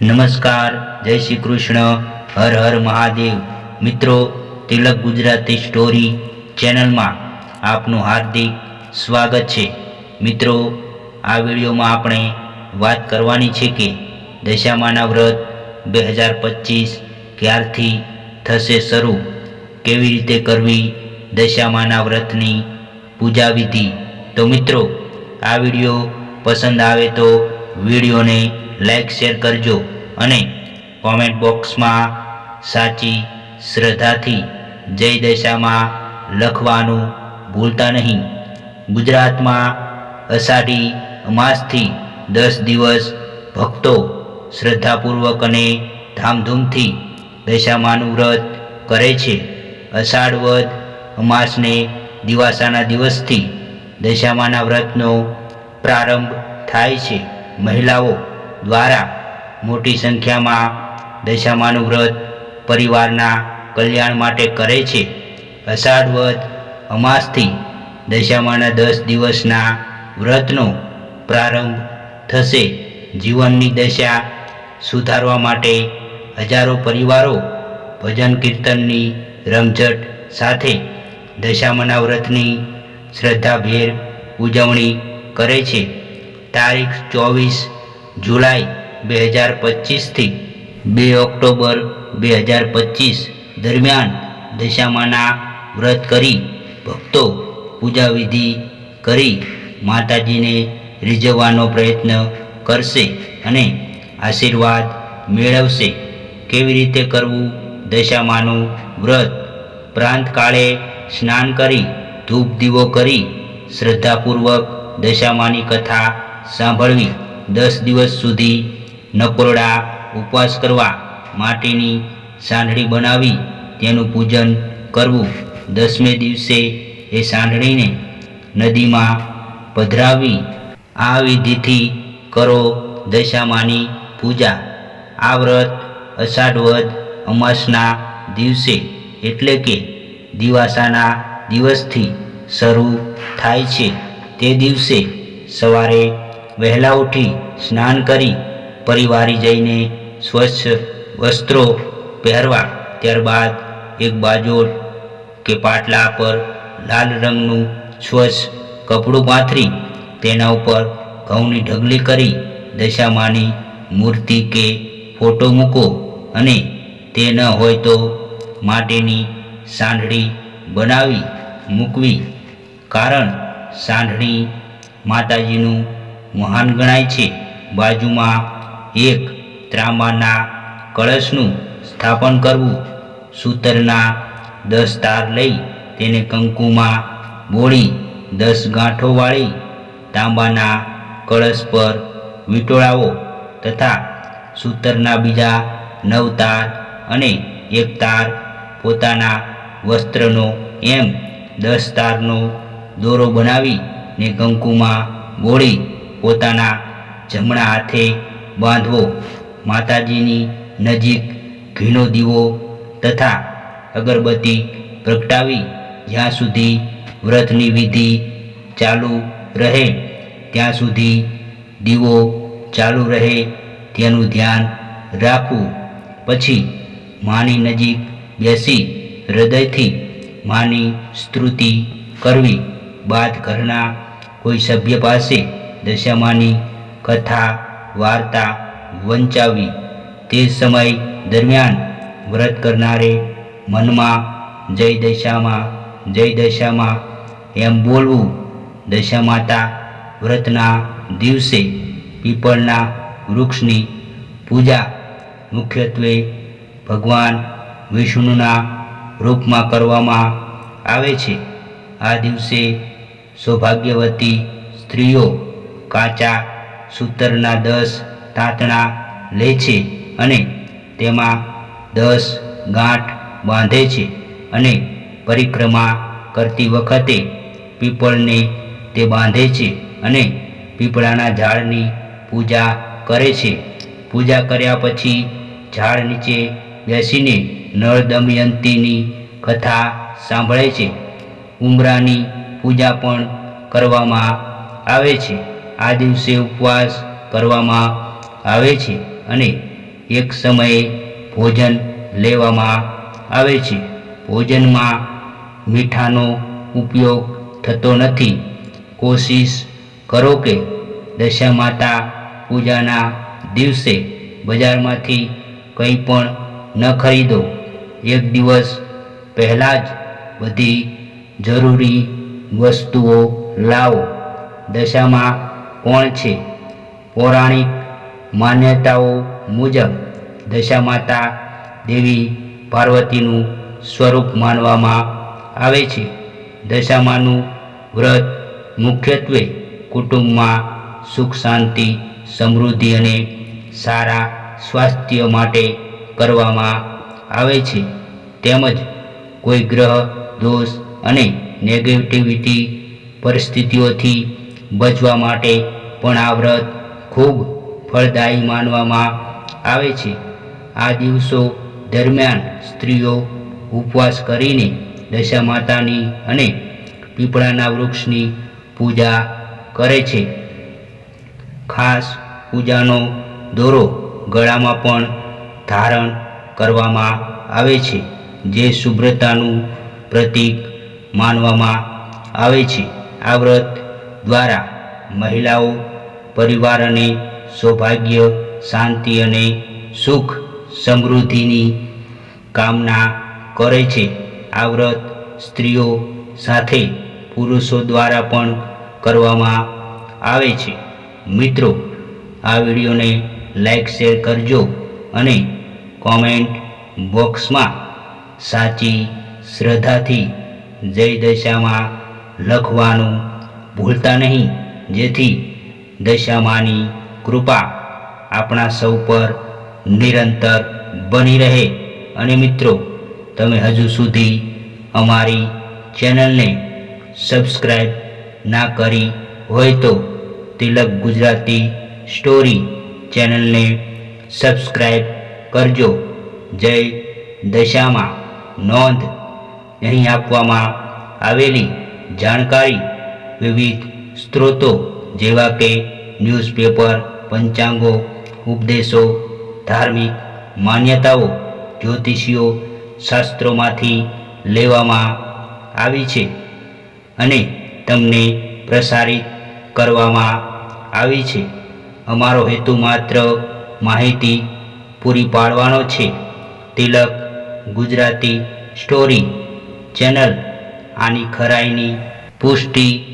નમસ્કાર, જય શ્રી કૃષ્ણ, હર હર મહાદેવ. મિત્રો, તિલક ગુજરાતી સ્ટોરી ચેનલમાં આપનું હાર્દિક સ્વાગત છે. મિત્રો, આ વિડીયોમાં આપણે વાત કરવાની છે કે દશામાના વ્રત બે હજાર પચીસ ક્યારથી થશે શરૂ? કેવી રીતે કરવી દશામાના વ્રતની પૂજા વિધિ? તો મિત્રો, આ વીડિયો પસંદ આવે તો વિડીયોને લાઈક શેર કરજો અને કોમેન્ટ બોક્સમાં સાચી શ્રદ્ધાથી જય દશામાં લખવાનું ભૂલતા નહીં. ગુજરાતમાં અષાઢી અમાસથી દસ દિવસ ભક્તો શ્રદ્ધાપૂર્વક અને ધામધૂમથી દશામાનું વ્રત કરે છે. અષાઢ વદ અમાસને દિવાસાના દિવસથી દશામાના વ્રતનો પ્રારંભ થાય છે. મહિલાઓ દ્વારા મોટી સંખ્યામાં દશામાનું વ્રત પરિવારના કલ્યાણ માટે કરે છે. અષાઢ વ્રત અમાસથી દશામાના દસ દિવસના વ્રતનો પ્રારંભ થશે. જીવનની દશા સુધારવા માટે હજારો પરિવારો ભજન કીર્તનની રમઝટ સાથે દશામાના વ્રતની શ્રદ્ધાભેર ઉજવણી કરે છે. તારીખ ચોવીસ જુલાઈ બે હજાર પચીસથી બે ઓક્ટોબર બે હજાર પચીસ દરમિયાન દશામાના વ્રત કરી ભક્તો પૂજા વિધિ કરી માતાજીને રીઝવવાનો પ્રયત્ન કરશે અને આશીર્વાદ મેળવશે. કેવી રીતે કરવું? દશામાનું વ્રત પ્રાંત કાળે સ્નાન કરી ધૂપ દીવો કરી શ્રદ્ધાપૂર્વક દશામાની કથા સાંભળવી. દસ દિવસ સુધી નકોરડા ઉપવાસ કરવા માટીની સાંઢળી બનાવી તેનું પૂજન કરવું. દસમે દિવસે એ સાંઢળીને નદીમાં પધરાવી આ વિધિથી કરો દશામાની પૂજા. આ વ્રત અષાઢ વદ અમાસના દિવસે એટલે કે દિવાસાના દિવસથી શરૂ થાય છે. તે દિવસે સવારે વહેલા ઉઠી સ્નાન કરી પરિવારી જઈને સ્વચ્છ વસ્ત્રો પહેરવા. ત્યારબાદ એક બાજોટ કે પાટલા પર લાલ રંગનું સ્વચ્છ કપડું પાથરી તેના ઉપર ઘઉંની ઢગલી કરી દશામાની મૂર્તિ કે ફોટો મૂકો અને તે ન હોય તો માટીની સાંઢળી બનાવી મૂકવી. કારણ સાંઢળી માતાજીનું મહાન ગણાય છે. બાજુમાં એક ત્રાંબાના કળશનું સ્થાપન કરવું. સૂતરના દસ તાર લઈ તેને કંકુમાં બોળી દસ ગાંઠો વાળી તાંબાના કળશ પર વીંટોળાવો તથા સૂતરના બીજા નવ તાર અને એક તાર પોતાના વસ્ત્રનો એમ દસ તારનો દોરો બનાવી ને કંકુમાં બોળી પોતાના જમણા હાથે બાંધવો. માતાજીની નજીક ઘીનો દીવો તથા અગરબત્તી પ્રગટાવી. જ્યાં સુધી વ્રતની વિધિ ચાલુ રહે, ત્યાં સુધી દીવો ચાલુ રહે, તેનું ધ્યાન રાખવું. પછી માની નજીક બેસી હૃદયથી માની સ્તુતિ કરવી. બાદ ઘરના કોઈ સભ્ય પાસે દશામાની કથા, વાર્તા વંચાવી. તે સમય દરમિયાન વ્રત કરનારે મનમાં જય દશામાં જય દશામાં એમ બોલવું દશામાતા વ્રતના દિવસે પીપળના વૃક્ષની પૂજા મુખ્યત્વે ભગવાન વિષ્ણુના રૂપમાં કરવામાં આવે છે. આ દિવસે સૌભાગ્યવતી સ્ત્રીઓ કાચા સૂતરના દસ, તાતણા લે છે અને તેમાં દસ ગાંઠ બાંધે છે અને પરિક્રમા કરતી વખતે પીપળને તે બાંધે છે અને પીપળાના ઝાડની પૂજા કરે છે. પૂજા કર્યા પછી ઝાડ નીચે બેસીને નળ દમયંતીની કથા સાંભળે છે. ઉમરાની પૂજા પણ કરવામાં આવે છે. આ દિવસે ઉપવાસ કરવામાં આવે છે અને એક સમયે ભોજન લેવામાં આવે છે. ભોજનમાં મીઠાનો ઉપયોગ થતો નથી. કોશિશ કરો કે દશામાતા પૂજાના દિવસે બજારમાંથી કંઈ પણ ન ખરીદો. એક દિવસ પહેલાં જ બધી જરૂરી વસ્તુઓ લાવો. દશામાં કોણ છે. પૌરાણિક માન્યતાઓ મુજબ દશામાતા દેવી પાર્વતીનું સ્વરૂપ માનવામાં આવે છે. દશામાનું વ્રત મુખ્યત્વે કુટુંબમાં સુખ, શાંતિ, સમૃદ્ધિ અને સારા સ્વાસ્થ્ય માટે કરવામાં આવે છે. તેમજ કોઈ ગ્રહ, દોષ અને નેગેટિવિટી પરિસ્થિતિઓથી બચવા માટે પણ આ વ્રત ખૂબ ફળદાયી માનવામાં આવે છે. આ દિવસો દરમિયાન સ્ત્રીઓ ઉપવાસ કરીને દશા માતાની અને પીપળાના વૃક્ષની પૂજા કરે છે. ખાસ પૂજાનો દોરો ગળામાં પણ ધારણ કરવામાં આવે છે, જે શુભ્રતાનું પ્રતીક માનવામાં આવે છે. આ વ્રત દ્વારા મહિલાઓ પરિવાર અને સૌભાગ્ય, શાંતિ અને સુખ સમૃદ્ધિની કામના કરે છે. આ વ્રત સ્ત્રીઓ સાથે પુરુષો દ્વારા પણ કરવામાં આવે છે. મિત્રો, આ વિડીયોને લાઈક, શેર કરજો અને કોમેન્ટ બોક્સમાં સાચી શ્રદ્ધાથી જય દશામાં લખવાનું ભૂલતા નહીં. જેથી દશામાની કૃપા આપણા સૌ પર નિરંતર બની રહે. અને મિત્રો, તમે હજુ સુધી અમારી ચેનલને સબસ્ક્રાઈબ ના કરી હોય તો તિલક ગુજરાતી સ્ટોરી ચેનલને સબસ્ક્રાઈબ કરજો. જય દશામાં. નોંધ અહીં આપવામાં આવેલી જાણકારી વિવિધ સ્ત્રોતો જેવા કે ન્યૂઝપેપર, પંચાંગો, ઉપદેશો, ધાર્મિક માન્યતાઓ, જ્યોતિષીઓ, શાસ્ત્રોમાંથી લેવામાં આવી છે અને તમને પ્રસારિત કરવામાં આવી છે. અમારો હેતુ માત્ર માહિતી પૂરી પાડવાનો છે. તિલક, ગુજરાતી સ્ટોરી ચેનલ, આની ખરાઈની પુષ્ટિ